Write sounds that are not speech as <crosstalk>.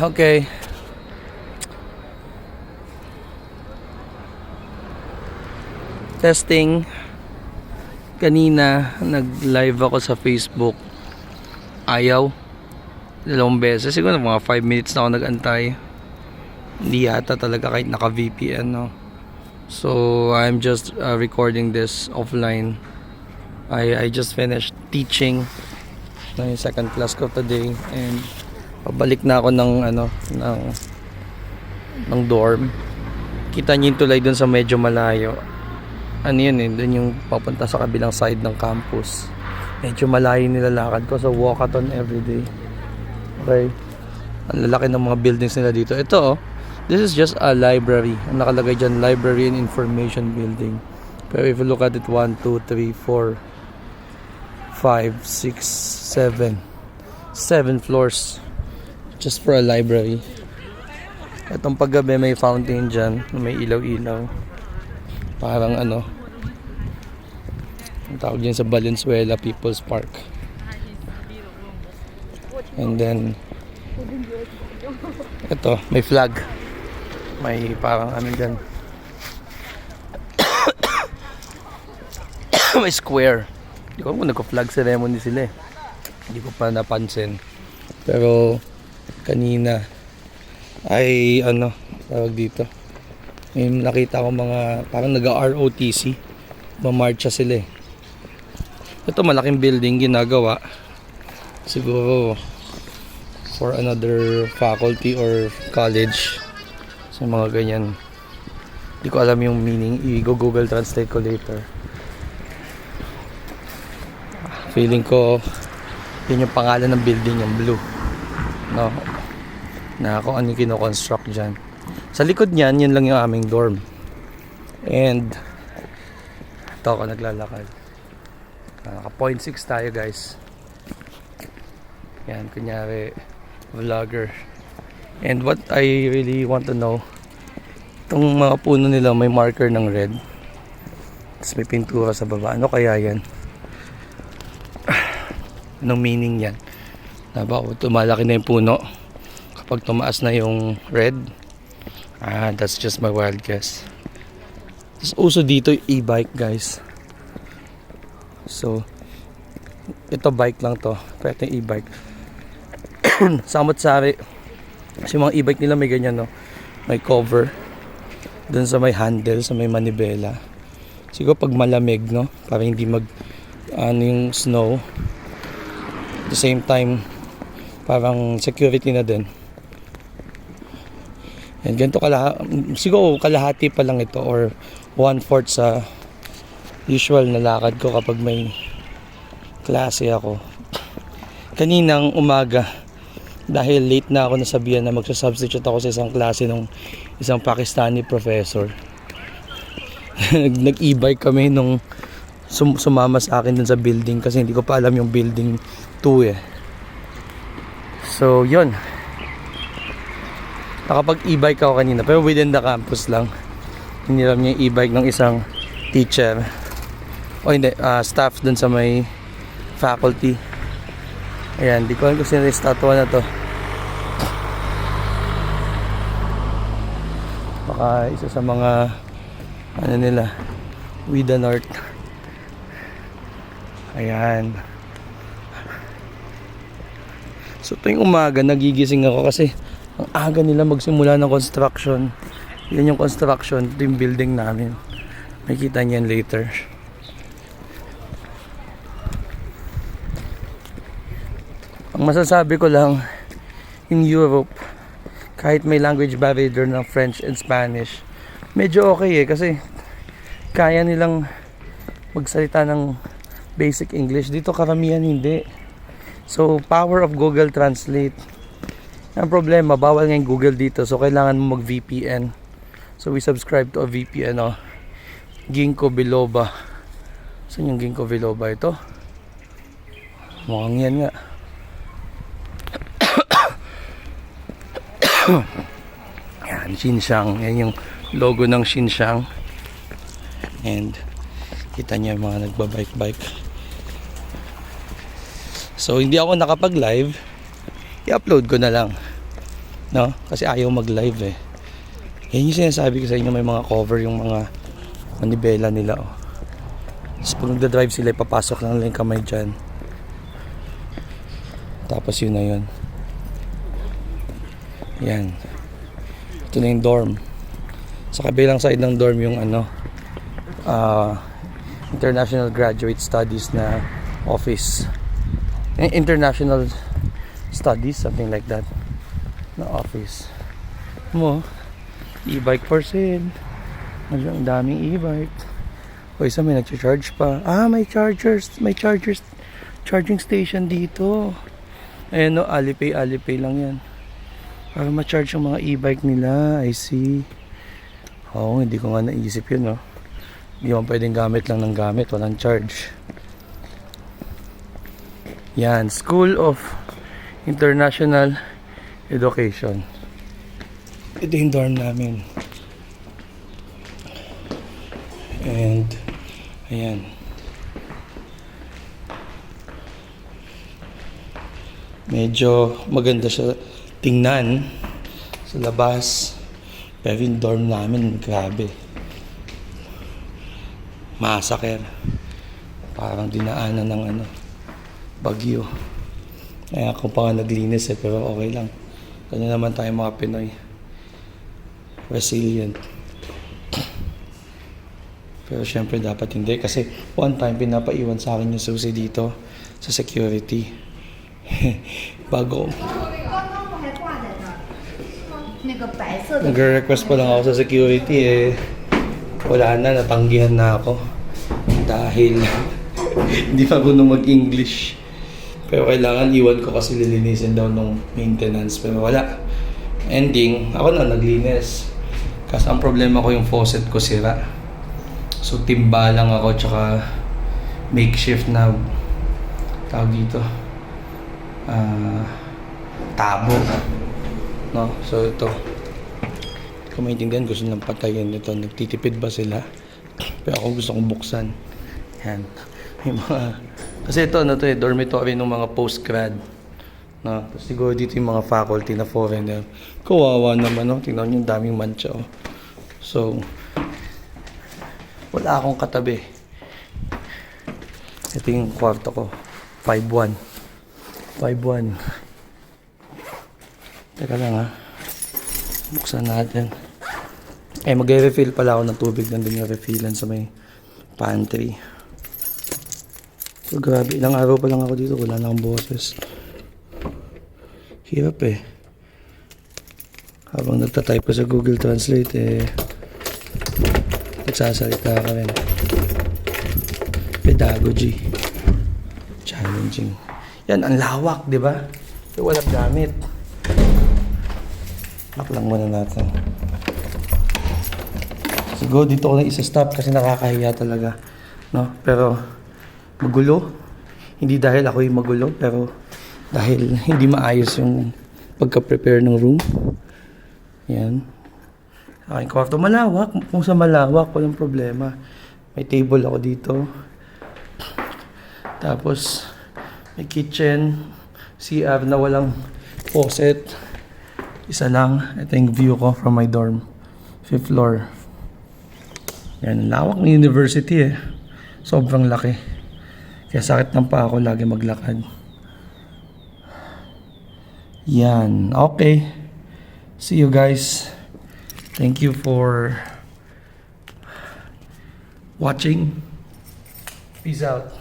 Okay. Testing. Kanina, nag-live ako sa Facebook. Ayaw. Dalawang beses. Siguro mga 5 minutes na ako nag-antay. Hindi yata talaga kahit naka-VPN, no? So, I'm just uh, recording this offline. I, I just finished teaching na yung second class ko today and pabalik na ako ng ano ng ng dorm. Kita niyo yung tulay dun sa medyo malayo. Ano yun eh dun yung papunta sa kabilang side ng campus. Medyo malayo nilalakad ko so walkathon everyday. Okay? Ang lalaki ng mga buildings nila dito. Ito oh. This is just a library. Ang nakalagay dyan library and information building. Pero if you look at it 1, 2, 3, 4 5, 6, 7 7 floors just for a library. Itong paggabi may fountain dyan. May ilaw-ilaw. Parang ano ang tawag dyan sa Valenzuela People's Park. And then ito may flag. May parang ano dyan. <coughs> May square. Hindi ko alam kung nagka-flag ceremony sila eh. Hindi ko pa napansin. Pero kanina ay ano tawag dito. May nakita ko mga parang nag-ROTC mamarcha sila eh. Ito malaking building ginagawa. Siguro for another faculty or college. Sa mga ganyan. Hindi ko alam yung meaning. I-google translate ko later. Feeling ko yun yung pangalan ng building yung blue. No na kung ano kinoconstruct dyan. Sa likod niyan yun lang yung aming dorm. And ito ako naglalakad. Naka 0.6 tayo guys. Yan kunyari vlogger. And what I really want to know itong mga puno nila may marker ng red. Tapos may pintura sa baba. Ano kaya yan? <sighs> Anong meaning yan? Na ba tumalaki na yung puno kapag tumaas na yung red ah that's just my wild guess. Tapos uso dito yung e-bike guys. So ito bike lang to. Pero yung e-bike. <coughs> Samot sari kasi mga e-bike nila may ganyan no? May cover dun sa may handle sa may manibela. Siguro pag malamig no? Para hindi mag ano yung snow. The same time parang security na din and ganito kalahati siguro kalahati pa lang ito or one fourth sa usual na lakad ko kapag may klase ako kaninang umaga dahil late na ako nasabihan na magsasubstitute ako sa isang klase ng isang Pakistani professor <laughs> nag e-bike kami nung sum- sumama sa akin dun sa building kasi hindi ko pa alam yung building 2 eh. So, yun. Nakapag e-bike ako kanina pero within the campus lang. Hiniram niya yung e-bike ng isang teacher. O hindi, ah, staff dun sa may faculty. Ayan, di ko alam kung sino yung statwa na to. Baka isa sa mga ano nila, Wida North. Ayan. So tuwing umaga nagigising ako kasi ang aga nila magsimula ng construction. Yan yung construction, ito yung building namin. Makikita niyan later. Ang masasabi ko lang, in Europe, kahit may language barrier ng French and Spanish, medyo okay eh kasi kaya nilang magsalita ng basic English. Dito karamihan hindi. So, power of Google Translate. Ang problema, bawal nga yung Google dito. So, kailangan mo mag-VPN. So, we subscribe to a VPN, oh. Ginkgo biloba. Saan yung Ginkgo biloba ito? Mukhang yan nga. <coughs> Yan, Xinjiang. Yan yung logo ng Xinjiang. And, kita yung mga nagbabike-bike. So, hindi ako nakapag-live. I-upload ko na lang. No? Kasi ayaw mag-live eh. Yan yung sinasabi ko sa inyo, may mga cover yung mga manibela nila. Oh. Tapos pag nagda-drive sila, ipapasok lang nila yung kamay dyan. Tapos yun na yun. Yan. Ito na yung dorm. Sa kabilang side ng dorm yung ano, ah, International Graduate Studies na office. Eh, International Studies, something like that. Na office. Mo, e-bike for sale. Ang daming e-bike. O isa may nag-charge pa. Ah, may chargers. May chargers. Charging station dito. Ayan no, Alipay, Alipay lang yan. Para ma-charge yung mga e-bike nila. I see. Oo, hindi ko nga naisip yun, no. Hindi mo pwedeng gamit lang ng gamit. Walang charge. Yan, School of International Education. Ito yung dorm namin. And, ayan. Medyo maganda siya tingnan sa labas. Pero yung dorm namin, grabe. Massacre. Parang dinaanan ng ano, bagyo. Eh, ako pa nga naglinis eh, pero okay lang. Ganyan naman tayo mga Pinoy. Resilient. <clears throat> Pero syempre dapat hindi kasi one time pinapaiwan sa akin yung susi dito sa security. <laughs> Bago. Nag-request pa lang ako sa security eh. Wala na, natanggihan na ako. Dahil <laughs> hindi pa ako mag-English. Pero kailangan iwan ko kasi lilinisin daw nung maintenance. Pero wala. Ending, ako na naglinis. Kasi ang problema ko yung faucet ko sira. So timba lang ako tsaka makeshift na tawag dito. Ah, tabo. No? So ito. Hindi ko maintindihan gusto nilang patayin ito. Nagtitipid ba sila? Pero ako gusto kong buksan. Yan. May mga... Kasi ito, ano to eh, dormitory ng mga postgrad. No? Tapos siguro dito yung mga faculty na foreigner. Kawawa naman, no? Tingnan nyo daming mancha, oh. So, wala akong katabi. Ito yung kwarto ko. 5'1". 5'1". Teka lang ha. Buksan natin. Eh, magre-refill pala ako ng tubig. Nandun yung refillan sa may pantry. So, grabe. Ilang araw pa lang ako dito. Wala na akong boses. Hirap eh. Habang nagtatype ko sa Google Translate, eh, nagsasalita ka rin. Pedagogy. Challenging. Yan, ang lawak, di ba? So, walang gamit. Lock lang muna natin. Siguro dito ko na isa-stop kasi nakakahiya talaga. No? Pero magulo. Hindi dahil ako yung magulo, pero dahil hindi maayos yung pagka-prepare ng room. Yan. Aking kwarto malawak. Kung sa malawak, walang problema. May table ako dito. Tapos, may kitchen, CR na walang faucet. Isa lang. Ito yung view ko from my dorm. Fifth floor. Yan, lawak ng university eh. Sobrang laki. Kaya sakit ng pa ako lagi maglakad. Yan. Okay. See you guys. Thank you for watching. Peace out.